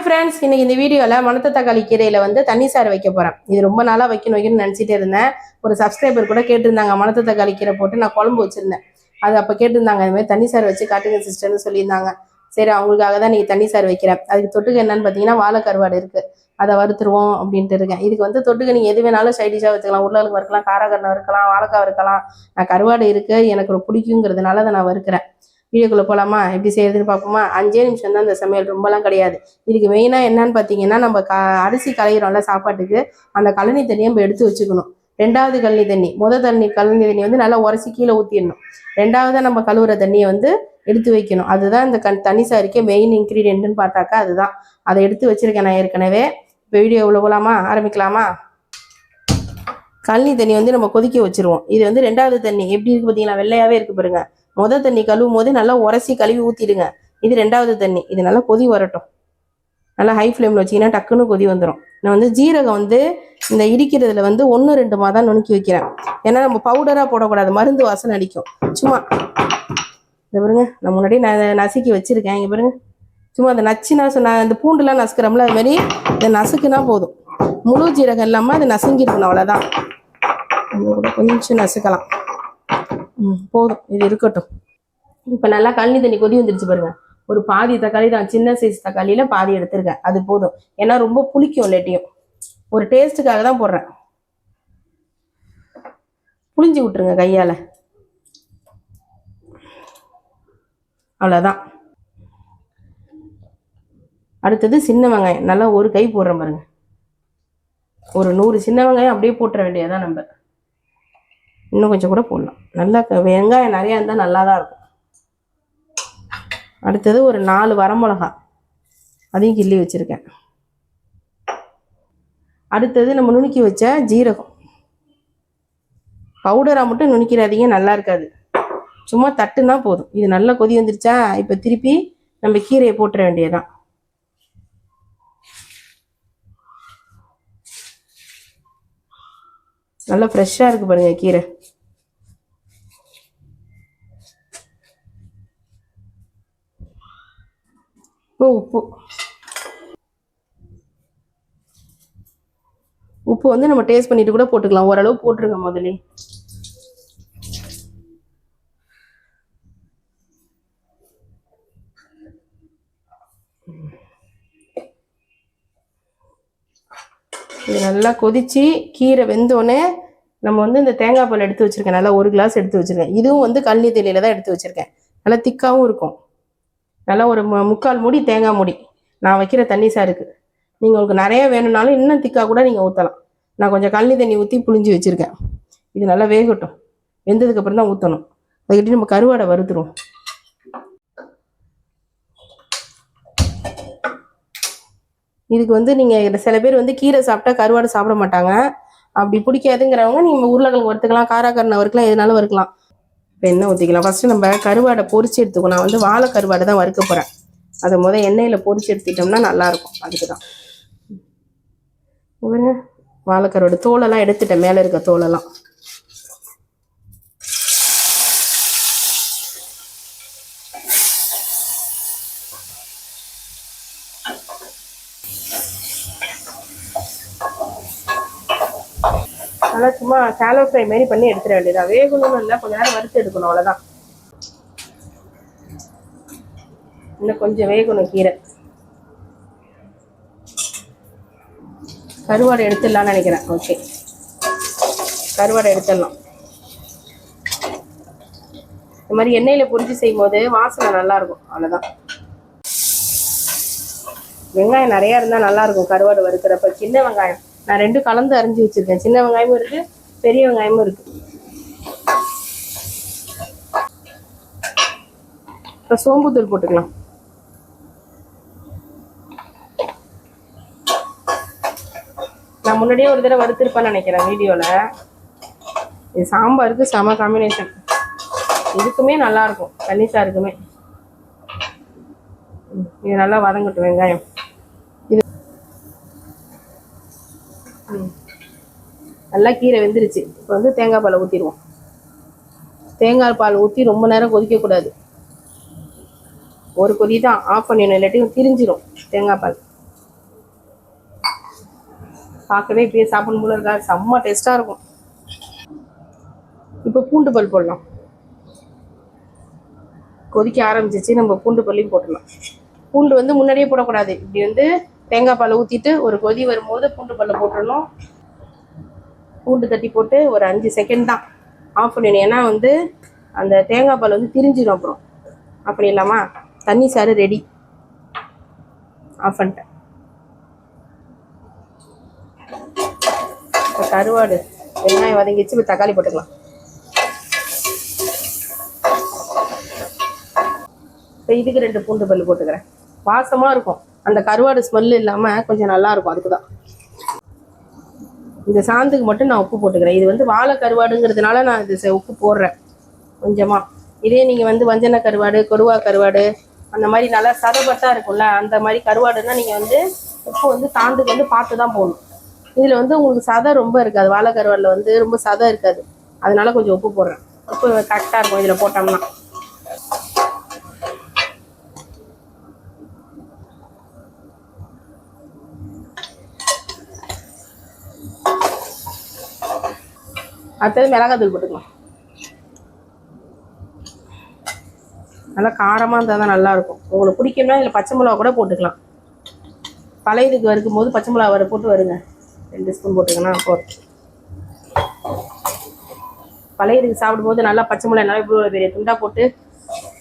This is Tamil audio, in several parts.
ஹாய் ஃப்ரெண்ட்ஸ் இன்னைக்கு இந்த வீடியோவில் மணத்த தக்காளி கீரையில் வந்து தண்ணி சாறு வைக்க போகிறேன் இது ரொம்ப நாளாக வைக்கணும் வைக்கணும்னு நினச்சிட்டே இருந்தேன். ஒரு சப்ஸ்கிரைபர் கூட கேட்டிருந்தாங்க மணத்த தக்காளி கீரை போட்டு நான் குழம்பு வச்சுருந்தேன். அது அப்போ கேட்டிருந்தாங்க இந்த மாதிரி தண்ணி சாறு வச்சு காட்டுங்க சிஸ்டர்னு சொல்லியிருந்தாங்க. சரி அவங்களுக்காக தான் நீங்கள் தண்ணி சாறு வைக்கிறேன். அதுக்கு தொட்டுக்க என்னன்னு பார்த்தீங்கன்னா வாழை கருவாடு இருக்குது அதை வறுத்துருவோம் அப்படின்ட்டு இருக்கேன். இதுக்கு வந்து தொட்டுக்க நீங்கள் எது வேணாலும் சைடிஷாக வச்சுக்கலாம். உருளைக்கு வறுக்கலாம் காரக்கரணம் இருக்கலாம் வாழைக்காய் இருக்கலாம் நான் கருவாடு இருக்குது எனக்கு ஒரு பிடிக்குங்கிறதுனால அதை நான் வறுக்கிறேன். வீடியோக்குள்ளே போகலாமா எப்படி செய்யறதுன்னு பார்ப்போமா? அஞ்சே நிமிஷம் தான் இந்த சமையல் ரொம்பலாம் கிடையாது. இதுக்கு மெயினாக என்னன்னு பார்த்தீங்கன்னா நம்ம க அரிசி கலையிறோம்ல சாப்பாட்டுக்கு அந்த கழனி தண்ணியை நம்ம எடுத்து வச்சுக்கணும். ரெண்டாவது கழனி தண்ணி முத தண்ணி கழனி தண்ணி வந்து நல்லா உரசி கீழே ஊற்றிடணும் ரெண்டாவது நம்ம கழுவுற தண்ணியை வந்து எடுத்து வைக்கணும். அதுதான் இந்த கண் தண்ணி சாரிக்கே மெயின் இன்க்ரீடியன்ட்னு பார்த்தாக்கா அதுதான். அதை எடுத்து வச்சிருக்கேன் நான் ஏற்கனவே. இப்போ வீடியோ உள்ள போகலாமா ஆரம்பிக்கலாமா? கழனி தண்ணி வந்து நம்ம கொதிக்க வச்சிருவோம். இது வந்து ரெண்டாவது தண்ணி. எப்படி இருக்குது பார்த்தீங்களா? வெள்ளையாகவே இருக்குது பாருங்கள் முதல் தண்ணி கழுவும் போது நல்லா உரசி கழுவி ஊற்றிடுங்க இது ரெண்டாவது தண்ணி. இது நல்லா கொதி வரட்டும். நல்லா ஹை ஃப்ளேமில் வச்சிங்கன்னா டக்குன்னு கொதி வந்துடும் நான் வந்து ஜீரகம் வந்து இந்த இடிக்கிறதுல வந்து ஒன்று ரெண்டு மாதம் நுணுக்கி வைக்கிறேன். ஏன்னா நம்ம பவுடராக போடக்கூடாது. மருந்து வாசனை அடிக்கும். சும்மா. இந்த பாருங்க. நான் முன்னாடி நான் நசுக்கி வச்சிருக்கேன். இங்கே பாருங்க. சும்மா அந்த நச்சுனா நான் இந்த பூண்டுலாம் நசுக்கிறோம்ல அது மாதிரி இந்த நசுக்குனா போதும். முழு ஜீரகம் இல்லாமல் அது நசுங்கிருக்கணும். அவ்வளோதான் கூட கொஞ்சம் நசுக்கலாம். போதும். இது இருக்கட்டும். இப்போ நல்லா கழனி தண்ணி கொதி வந்துருச்சு பாருங்க. ஒரு பாதி தக்காளி தான். சின்ன சைஸ் தக்காளியில் பாதி எடுத்திருக்கேன். அது போதும். ஏன்னா ரொம்ப புளிக்கும் இல்லாட்டியும். ஒரு டேஸ்ட்டுக்காக தான் போடுறேன். புளிஞ்சு விட்டுருங்க கையால். அவ்வளோதான் அடுத்தது சின்ன வெங்காயம். நல்லா ஒரு கை போடுறேன் பாருங்க. ஒரு நூறு சின்ன வெங்காயம் அப்படியே போட்டுற வேண்டியதான் நம்ம. இன்னும் கொஞ்சம் கூட போடலாம். நல்லா வெங்காயம் நிறையா இருந்தால் நல்லா தான் இருக்கும். அடுத்தது ஒரு நாலு வரமிளகா. அதையும் கிள்ளி வச்சுருக்கேன். அடுத்தது நம்ம நுணுக்கி வச்ச ஜீரகம். பவுடராக மட்டும் நுணுக்கிறாதீங்க நல்லா இருக்காது. சும்மா தட்டுனா போதும். இது நல்லா கொதி வந்துருச்சா இப்போ திருப்பி நம்ம கீரையை போட்டுற வேண்டியதுதான். நல்லா ஃப்ரெஷ்ஷாக இருக்குது பாருங்கள் கீரை. இப்போ உப்பு. உப்பு வந்து நம்ம டேஸ்ட் பண்ணிட்டு கூட போட்டுக்கலாம். ஓரளவு போட்டுருங்க முதல்ல இது நல்லா கொதித்து கீரை வெந்தோடனே நம்ம வந்து இந்த தேங்காய் பால் எடுத்து வச்சிருக்கேன். நல்லா ஒரு கிளாஸ் எடுத்து வச்சுருக்கேன். இதுவும் வந்து கல்லி தெளியில தான் எடுத்து வச்சுருக்கேன். நல்லா திக்காவும் இருக்கும். நல்லா ஒரு மு- முக்கால் மூடி தேங்காய் மூடி. நான் வைக்கிற தண்ணி சாருக்கு நீங்கள் உங்களுக்கு நிறைய வேணும்னாலும் இன்னும் திக்காக கூட நீங்கள் ஊற்றலாம் நான் கொஞ்சம் கழனி தண்ணி ஊற்றி புளிஞ்சு வச்சுருக்கேன். இது நல்லா வேகட்டும். வெந்ததுக்கப்புறம் தான் ஊற்றணும் அதுக்கிட்டே நம்ம கருவாடை வறுத்துருவோம். இதுக்கு வந்து நீங்கள் சில பேர் வந்து கீரை சாப்பிட்டா கருவாடு சாப்பிட மாட்டாங்க. அப்படி பிடிக்காதுங்கிறவங்க நீங்கள் உருளைக்கிழங்கு வறுத்துக்கலாம் காராக்கரணை வறுக்கலாம் எதுனாலும் வறுக்கலாம். இப்போ எண்ணெய் ஊற்றிக்கலாம் ஃபஸ்ட்டு நம்ம கருவாடை பொரிச்சு எடுத்துக்கணும். நான் வந்து வாழை கருவாடை தான் வறுக்க போகிறேன் அதை முதல் எண்ணெயில் பொரிச்சு எடுத்துக்கிட்டோம்னா நல்லாயிருக்கும். அதுக்கு தான் இவங்க வாழைக்கருவாடு தோலெல்லாம் எடுத்துட்டேன். மேலே இருக்க தோலெல்லாம். நல்லா சும்மா ஷாலோ ஃப்ரை மாதிரி பண்ணி எடுத்துட வேண்டியதா வேகணும்னு இல்லை கொஞ்ச நேரம் வறுத்து எடுக்கணும் அவ்வளோதான் இன்னும் கொஞ்சம் வேகணும் கீரை. கருவாடை எடுத்துடலாம்னு நினைக்கிறேன். ஓகே கருவாடை எடுத்துடலாம். இந்த மாதிரி எண்ணெயில் பொரிஞ்சு செய்யும் போது வாசனை நல்லா இருக்கும் அவ்வளோதான் வெங்காயம் நிறையா இருந்தால் நல்லா இருக்கும் கருவாடு வறுக்கிறப்ப. சின்ன வெங்காயம். நான் ரெண்டும் கலந்து அரிஞ்சு வச்சிருக்கேன். சின்ன வெங்காயமும் இருக்கு பெரிய வெங்காயமும் இருக்கு. இப்போ சோம்புத்தூள் போட்டுக்கலாம். நான் முன்னாடியே ஒரு தடவை வறுத்திருப்பேன்னு நினைக்கிறேன் வீடியோவில் இது சாம்பாருக்கு செம காம்பினேஷன் இதுக்குமே நல்லாயிருக்கும் தண்ணி சாருக்குமே இது நல்லா வதங்கட்டும் வெங்காயம் இது ம். நல்லா கீரை வெந்துருச்சு. இப்போ வந்து தேங்காய் பாலை ஊற்றிடுவோம் தேங்காய் பால் ஊற்றி ரொம்ப நேரம் கொதிக்கக்கூடாது ஒரு கொதி தான் ஆஃப் பண்ணிடணும். இல்லாட்டியும் திரிஞ்சிடும் தேங்காய் பால். பார்க்கவே இப்பயே சாப்பிடும் போல இருக்கா? செம்ம டேஸ்ட்டாக இருக்கும். இப்போ பூண்டு பல் போடலாம். கொதிக்க ஆரம்பிச்சிச்சு. நம்ம பூண்டு பல்லையும் போட்டுடலாம். பூண்டு வந்து முன்னாடியே போடக்கூடாது. இப்படி வந்து தேங்காய் பாலை ஊற்றிட்டு ஒரு கொதி வரும்போது பூண்டு பல்ல போட்டுடணும். பூண்டு தட்டி போட்டு ஒரு அஞ்சு செகண்ட் தான் ஆஃப் பண்ணிடணும். ஏன்னா வந்து அந்த தேங்காய் பால் வந்து திரிஞ்சிடும் அப்புறம். அப்படி இல்லாமா தண்ணி சாறு ரெடி ஆஃப் பண்ணிட்டேன். கருவாடு வெங்காயம் வதங்கிச்சு இப்போ தக்காளி போட்டுக்கலாம். இப்போ இதுக்கு ரெண்டு பூண்டு பல் போட்டுக்கிறேன். வாசமாக இருக்கும். அந்த கருவாடு ஸ்மெல் இல்லாமல் கொஞ்சம் நல்லா இருக்கும். அதுக்கு தான் இந்த சாந்துக்கு மட்டும் நான் உப்பு போட்டுக்கிறேன். இது வந்து வாழை கருவாடுங்கிறதுனால நான் இது செ- உப்பு போடுறேன். கொஞ்சமாக இதே நீங்கள் வந்து வஞ்சன கருவாடு கொடுவா கருவாடு அந்த மாதிரி நல்லா சதப்பட்டாக இருக்கும்ல அந்த மாதிரி கருவாடுன்னா நீங்கள் வந்து உப்பு வந்து சாந்துக்கு வந்து பார்த்து தான் போகணும். இதில் வந்து உங்களுக்கு சதை ரொம்ப இருக்காது. வாழை கருவாடில் வந்து ரொம்ப சதை இருக்காது. அதனால கொஞ்சம் உப்பு போடுறேன். உப்பு கரெக்டாக இருக்கும். இதில் போட்டோம்னா. அடுத்தது மிளகாத்தூள் போட்டுக்கலாம். நல்லா காரமாக இருந்தால் தான் நல்லாயிருக்கும். உங்களுக்கு பிடிக்கும்னா இதில் பச்சை மிளகா கூட போட்டுக்கலாம். பழையதுக்கு வறுக்கும் போது பச்சை மிளகா வர போட்டு வருங்க. ரெண்டு ஸ்பூன் போட்டுக்கன்னா போதும். பழையதுக்கு சாப்பிடும்போது நல்லா பச்சை மிளகா நல்லா இவ்வளோ பெரிய துண்டாக போட்டு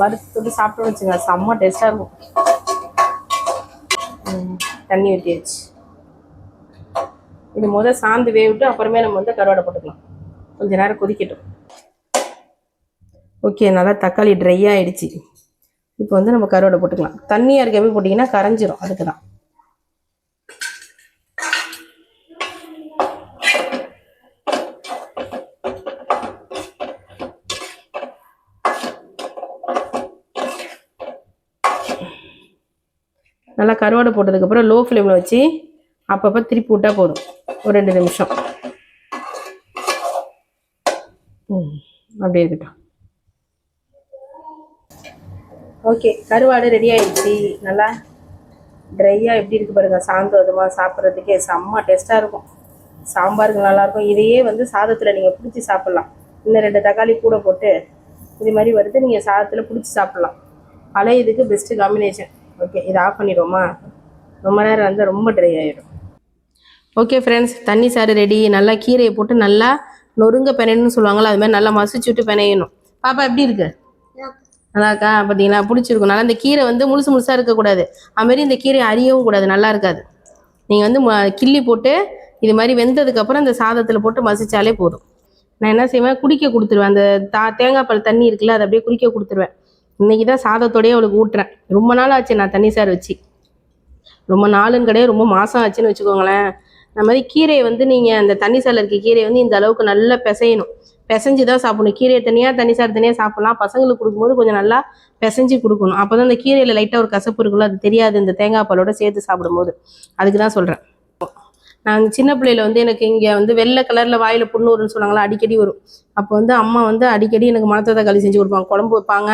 வறுத்து சாப்பிட்டோம்னு வச்சுங்க செம்ம டேஸ்ட்டாக இருக்கும். ம், தண்ணி ஊற்றியாச்சு இது முதல் சாந்து வேவிட்டு அப்புறமே நம்ம வந்து கருவாடை போட்டுக்கலாம். கொஞ்ச நேரம் கொதிக்கட்டும். ஓகே நல்லா தக்காளி ட்ரை ஆகிடுச்சி இப்போ வந்து நம்ம கருவாடை போட்டுக்கலாம். தண்ணியாக இருக்கவே போட்டிங்கன்னா கரைஞ்சிரும் அதுக்கு தான் நல்லா கருவாடை போட்டதுக்கப்புறம் லோ ஃப்ளேமில் வச்சு அப்பப்போ திருப்பி விட்டால் போதும். ஒரு ரெண்டு நிமிஷம். ம் அப்படியே இருக்கட்டும். ஓகே கருவாடு ரெடி ஆயிடுச்சு. நல்லா ட்ரையாக எப்படி இருக்கு பாருங்க. சாந்தோதமாக சாப்பிட்றதுக்கே செம்ம டேஸ்ட்டாக இருக்கும். சாம்பாருக்கு நல்லாயிருக்கும் இதையே வந்து சாதத்தில் நீங்கள் பிடிச்சி சாப்பிட்லாம். இன்னும் ரெண்டு தக்காளி கூட போட்டு இது மாதிரி வருது நீங்கள் சாதத்தில் பிடிச்சி சாப்பிட்லாம். பழைய இதுக்கு பெஸ்ட்டு காம்பினேஷன் ஓகே இதை ஆஃப் பண்ணிடுவோமா? ரொம்ப நேரம் வந்து ரொம்ப ட்ரை ஆகிடும் ஓகே ஃப்ரெண்ட்ஸ் தண்ணி சாறு ரெடி நல்லா கீரையை போட்டு நல்லா நொறுங்க பெனையணும்னு சொல்லுவாங்கள்ல அது மாதிரி நல்லா மசிச்சு விட்டு பெனையணும். பாப்பா எப்படி இருக்கு? நல்லா இருக்கா? பார்த்தீங்களா பிடிச்சிருக்கும் நல்லா இந்த கீரை வந்து முழுசு முழுசாக இருக்கக்கூடாது. அதுமாரி இந்த கீரை அரியவும் கூடாது. நல்லா இருக்காது. நீங்கள் வந்து கிள்ளி போட்டு இது மாதிரி வெந்ததுக்கப்புறம் இந்த சாதத்தில் போட்டு மசிச்சாலே போதும். நான் என்ன செய்வேன்? குடிக்க கொடுத்துருவேன். அந்த தா தேங்காய் பால் தண்ணி இருக்குல்ல அதை அப்படியே குடிக்க கொடுத்துருவேன். இன்னைக்கு தான் சாதத்தோடய அவளுக்கு ஊட்டுறேன். ரொம்ப நாள் ஆச்சு நான் தண்ணி சார் வச்சு. ரொம்ப நாளுன்னு கிடையாது ரொம்ப மாதம் ஆச்சுன்னு வச்சுக்கோங்களேன். அந்த மாதிரி கீரையை வந்து நீங்கள் அந்த தண்ணி சாரில் இருக்க கீரையை வந்து இந்த அளவுக்கு நல்லா பிசையணும். பிசைஞ்சு தான் சாப்பிடணும். கீரையை தனியாக தண்ணி சாறு தனியாக சாப்பிட்லாம். பசங்களுக்கு கொடுக்கும்போது கொஞ்சம் நல்லா பிசைஞ்சு கொடுக்கணும். அப்போ தான் அந்த கீரையில் லைட்டாக ஒரு கசப்பு இருக்குல்ல அது தெரியாது. இந்த தேங்காய் பாலோட சேர்த்து சாப்பிடும்போது. அதுக்கு தான் சொல்கிறேன் நான் சின்ன பிள்ளையில வந்து எனக்கு இங்கே வந்து வெள்ளை கலரில் வாயில் புண்ணு வரும்னு சொன்னாங்களா அடிக்கடி வரும். அப்போ வந்து அம்மா வந்து அடிக்கடி எனக்கு மணத்தை தக்காளி செஞ்சு கொடுப்பாங்க. குழம்பு வைப்பாங்க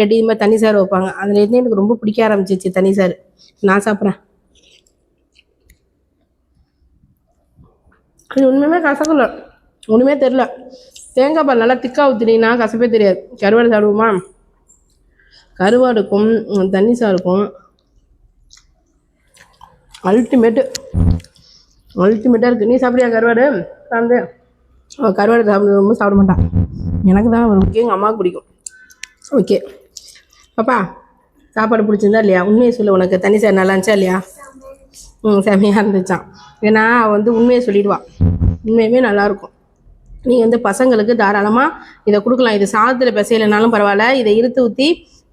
ரெடி மாதிரி தண்ணி சாறு வைப்பாங்க. அதுலேருந்து எனக்கு ரொம்ப பிடிக்க ஆரம்பிச்சிச்சு தண்ணி சாறு. நான் சாப்பிட்றேன். அது உண்மையுமே கசக்கல. ஒன்றுமே தெரில தேங்காய் பால் நல்லா திக்கா ஊற்றினீங்கன்னா கசப்பே தெரியாது. கருவாடு சாப்பிடுவோமா? கருவாடுக்கும் தண்ணி சாருக்கும். அல்டிமேட்டு அல்டிமேட்டாக இருக்குது நீ சாப்பிடுறியா கருவாடு? சாப்பிடு. கருவாடு சாப்பிட ரொம்ப சாப்பிட மாட்டான் எனக்கு தான் முக்கியம் எங்கள் அம்மாவுக்கு பிடிக்கும். ஓகே பாப்பா சாப்பாடு பிடிச்சிருந்தா இல்லையா? உண்மையை சொல்லு. உனக்கு தண்ணி சார் நல்லா இருந்துச்சா இல்லையா? செமையாக இருந்துச்சான் ஏன்னா அவள் வந்து உண்மையை சொல்லிடுவா. உண்மையுமே நல்லாயிருக்கும் நீங்கள் வந்து பசங்களுக்கு தாராளமாக இதை கொடுக்கலாம். இது சாதத்தில் பிசையலைனாலும் பரவாயில்ல. இதை இருத்து ஊற்றி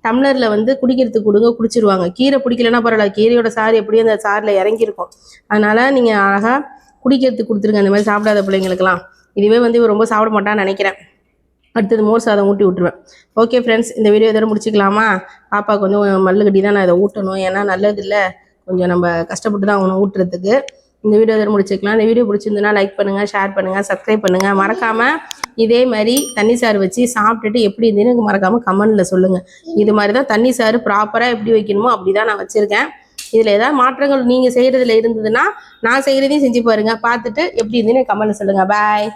டம்ளரில் வந்து குடிக்கிறதுக்கு கொடுங்க குடிச்சிருவாங்க. கீரை பிடிக்கலன்னா பரவாயில்ல. கீரையோட சாறு எப்படியும் அந்த சாறில் இறங்கியிருக்கும். அதனால் நீங்கள் அழகாக குடிக்கிறதுக்கு கொடுத்துருங்க. அந்த மாதிரி சாப்பிடாத பிள்ளைங்களுக்கெல்லாம். இதுவே வந்து இவ ரொம்ப சாப்பிட மாட்டான்னு நினைக்கிறேன். அடுத்தது மோர் சாதம் ஊட்டி விட்டுருவேன். ஓகே ஃப்ரெண்ட்ஸ் இந்த வீடியோ இதோட முடிச்சுக்கலாமா? பாப்பாவுக்கு வந்து மல்லு கட்டி தான் நான் இதை ஊட்டணும். ஏன்னா நல்லது இல்லை. கொஞ்சம் நம்ம கஷ்டப்பட்டு தான் அவனை ஊட்டுறதுக்கு. இந்த வீடியோ இதில் முடிச்சுக்கலாம் இந்த வீடியோ பிடிச்சிருந்தனா லைக் பண்ணுங்கள் ஷேர் பண்ணுங்கள் சப்ஸ்கிரைப் பண்ணுங்கள் மறக்காமல் இதே மாதிரி தண்ணி சாறு வச்சு சாப்பிட்டுட்டு எப்படி இருந்ததுன்னு எனக்கு மறக்காமல் கமெண்டில் சொல்லுங்கள் இது மாதிரி தான் தண்ணி சாறு ப்ராப்பராக எப்படி வைக்கணுமோ அப்படி தான் நான் வச்சுருக்கேன். இதில் ஏதாவது மாற்றங்கள் நீங்கள் செய்கிறதுல இருந்ததுன்னா நான் செய்கிறதையும் செஞ்சு பாருங்கள் பார்த்துட்டு எப்படி இருந்துன்னு கமெண்டில் சொல்லுங்கள் பாய்